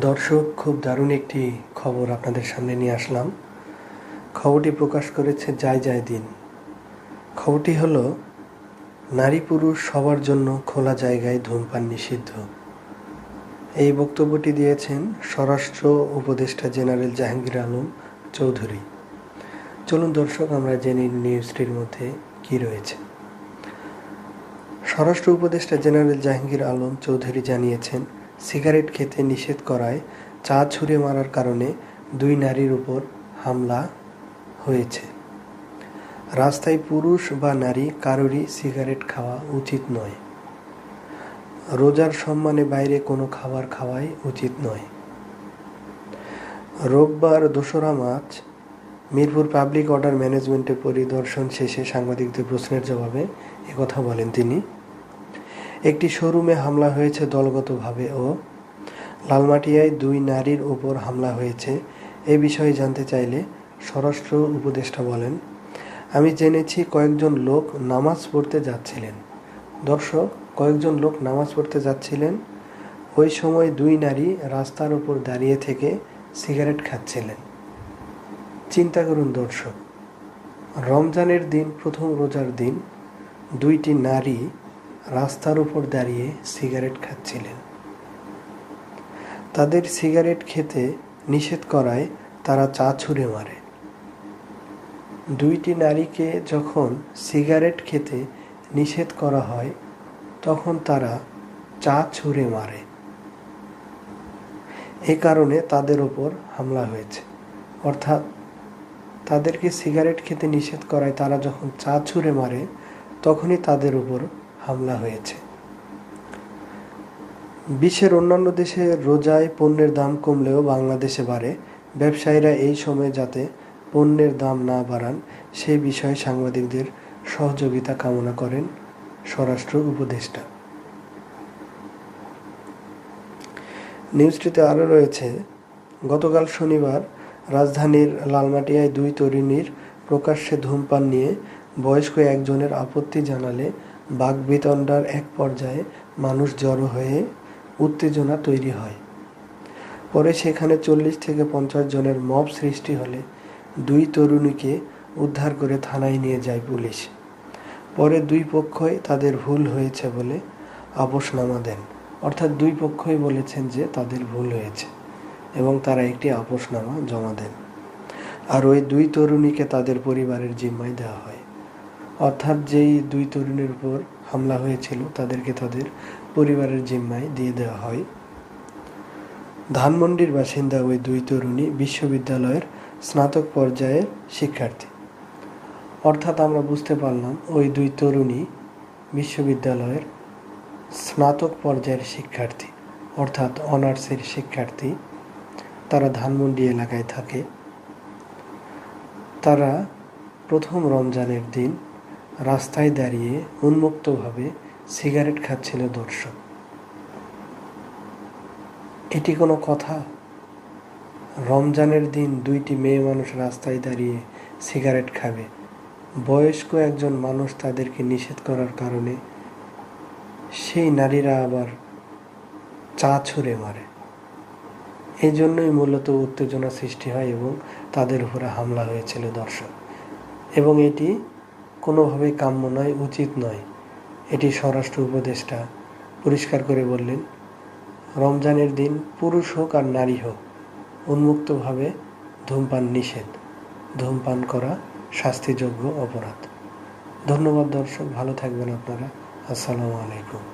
দর্শক, খুব দারুণ একটি খবর আপনাদের সামনে নিয়ে আসলাম। খবরটি প্রকাশ করেছে যায় যায় দিন খবরটি হলো, নারী পুরুষ সবার জন্য খোলা জায়গায় ধূমপান নিষিদ্ধ। এই বক্তব্যটি দিয়েছেন স্বরাষ্ট্র উপদেষ্টা জেনারেল জাহাঙ্গীর আলম চৌধুরী। চলুন দর্শক, আমরা জেনে নিউজটির মধ্যে কি রয়েছে। স্বরাষ্ট্র উপদেষ্টা জেনারেল জাহাঙ্গীর আলম চৌধুরী জানিয়েছেন সিগারেট খেতে নিষেধ করায় চা ছুঁড়ে মারার কারণে দুই নারীর উপর হামলা হয়েছে। রাস্তায় পুরুষ বা নারী কারোরই সিগারেট খাওয়া উচিত নয়। রোজার সম্মানে বাইরে কোনো খাবার খাওয়াই উচিত নয়। রোববার দোসরা মার্চ, মিরপুর পাবলিক অর্ডার ম্যানেজমেন্টের পরিদর্শন শেষে সাংবাদিকদের প্রশ্নের জবাবে একথা বলেন তিনি। একটি শোরুমে হামলা হয়েছে দলগতভাবে ও লালমাটিয়ায় দুই নারীর ওপর হামলা হয়েছে। এ বিষয়ে জানতে চাইলে স্বরাষ্ট্র উপদেষ্টা বলেন, আমি জেনেছি কয়েকজন লোক নামাজ পড়তে যাচ্ছিলেন। দর্শক, কয়েকজন লোক নামাজ পড়তে যাচ্ছিলেন। ওই সময় দুই নারী রাস্তার ওপর দাঁড়িয়ে থেকে সিগারেট খাচ্ছিলেন। চিন্তা করুন দর্শক, রমজানের দিন প্রথম রোজার দিন দুইটি নারী রাস্তার উপর দাঁড়িয়ে সিগারেট খাচ্ছিলেন। তাদের সিগারেট খেতে নিষেধ করায় তারা চা ছুঁড়ে মারে। দুইটি নারীকে যখন সিগারেট খেতে নিষেধ করা হয়, তখন তারা চা ছুঁড়ে মারে। এ কারণে তাদের ওপর হামলা হয়েছে। অর্থাৎ তাদেরকে সিগারেট খেতে নিষেধ করায় তারা যখন চা ছুঁড়ে মারে, তখনই তাদের উপর হামলা হয়েছে। বিশ্বের অন্যান্য দেশে রোজায় পণ্যের দাম কমলেও বাংলাদেশে বাড়ে। ব্যবসায়ীরা এই সময় যাতে পণ্যের দাম না বাড়ান সেই বিষয়ে সাংবাদিকদের সহযোগিতা কামনা করেন স্বরাষ্ট্র উপদেষ্টা। নিউজটিতে আরও রয়েছে, গতকাল শনিবার রাজধানীর লালমাটিয়ায় দুই তরুণীর প্রকাশ্যে ধূমপান নিয়ে বয়স্ক একজনের আপত্তি জানালে বাগবিতণ্ডার এক পর্যায়ে মানুষ জড়ো হয়ে উত্তেজনা তৈরি হয়। পরে সেখানে চল্লিশ থেকে পঞ্চাশ জনের মব সৃষ্টি হলে দুই তরুণীকে উদ্ধার করে থানায় নিয়ে যায় পুলিশ। পরে দুই পক্ষই তাদের ভুল হয়েছে বলে আপোষনামা দেন। অর্থাৎ দুই পক্ষই বলেছেন যে তাদের ভুল হয়েছে এবং তারা একটি আপোষনামা জমা দেন। আর ওই দুই তরুণীকে তাদের পরিবারের জিম্মায় দেওয়া হয়। অর্থাৎ যেই দুই তরুণীর উপর হামলা হয়েছিল তাদেরকে তাদের পরিবারের জিম্মায় দিয়ে দেওয়া হয়। ধানমন্ডির বাসিন্দা ওই দুই তরুণী বিশ্ববিদ্যালয়ের স্নাতক পর্যায়ের শিক্ষার্থী। অর্থাৎ আমরা বুঝতে পারলাম ওই দুই তরুণী বিশ্ববিদ্যালয়ের স্নাতক পর্যায়ের শিক্ষার্থী, অর্থাৎ অনার্সের শিক্ষার্থী। তারা ধানমন্ডি এলাকায় থাকে। তারা প্রথম রমজানের দিন রাস্তায় দাঁড়িয়ে উন্মুক্তভাবে সিগারেট খাচ্ছিল দর্শক। এটি কোনো কথা? রমজানের দিন দুইটি মেয়ে মানুষ রাস্তায় দাঁড়িয়ে সিগারেট খাবে। বয়স্ক একজন মানুষ তাদেরকে নিষেধ করার কারণে সেই নারীরা আবার চা ছুঁড়ে মারে। এই জন্যই মূলত উত্তেজনা সৃষ্টি হয় এবং তাদের উপরে হামলা হয়েছিল দর্শক। এবং এটি কোনোভাবেই কাম্য নয়, উচিত নয়। এটি স্বরাষ্ট্র উপদেষ্টা পরিষ্কার করে বললেন, রমজানের দিন পুরুষ হোক আর নারী হোক, উন্মুক্তভাবে ধূমপান নিষেধ। ধূমপান করা শাস্তিযোগ্য অপরাধ। ধন্যবাদ দর্শক, ভালো থাকবেন আপনারা। আসসালামু আলাইকুম।